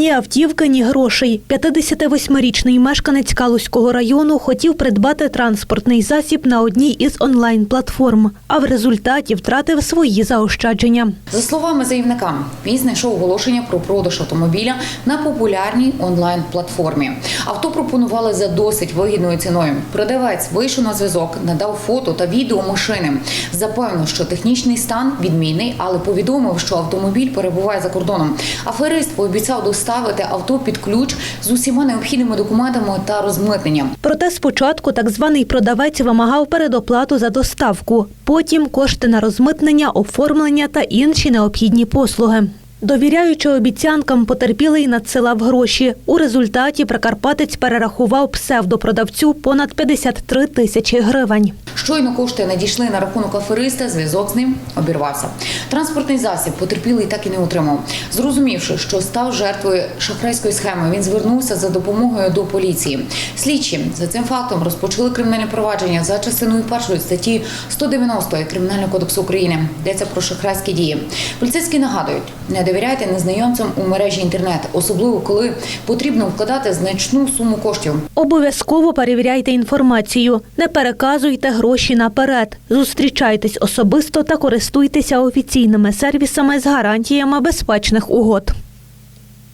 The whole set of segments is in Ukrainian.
Ні автівки, ні грошей. 58-річний мешканець Калузького району хотів придбати транспортний засіб на одній із онлайн-платформ, а в результаті втратив свої заощадження. За словами заявника, він знайшов оголошення про продаж автомобіля на популярній онлайн-платформі. Авто пропонували за досить вигідною ціною. Продавець вийшов на зв'язок, надав фото та відео машини. Запевнив, що технічний стан відмінний, але повідомив, що автомобіль перебуває за кордоном. Аферист пообіцяв доставити авто під ключ з усіма необхідними документами та розмитненням. Проте спочатку так званий продавець вимагав передоплату за доставку, потім кошти на розмитнення, оформлення та інші необхідні послуги. Довіряючи обіцянкам, потерпілий надсилав гроші. У результаті Прикарпатець перерахував псевдопродавцю понад 53 тисячі гривень. Щойно кошти надійшли на рахунок афериста, зв'язок з ним обірвався. Транспортний засіб потерпілий так і не отримав. Зрозумівши, що став жертвою шахрайської схеми, він звернувся за допомогою до поліції. Слідчі за цим фактом розпочали кримінальне провадження за частиною першої статті 190 Кримінального кодексу України. Йдеться про шахрайські дії. Поліцейські нагадують, не довіряйте незнайомцям у мережі інтернет, особливо коли потрібно вкладати значну суму коштів. Обов'язково перевіряйте інформацію, не переказуйте гроші наперед. Зустрічайтесь особисто та користуйтеся офіційними сервісами з гарантіями безпечних угод.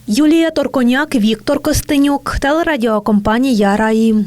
Юлія Торконяк, Віктор Костенюк, телерадіокомпанія Раї.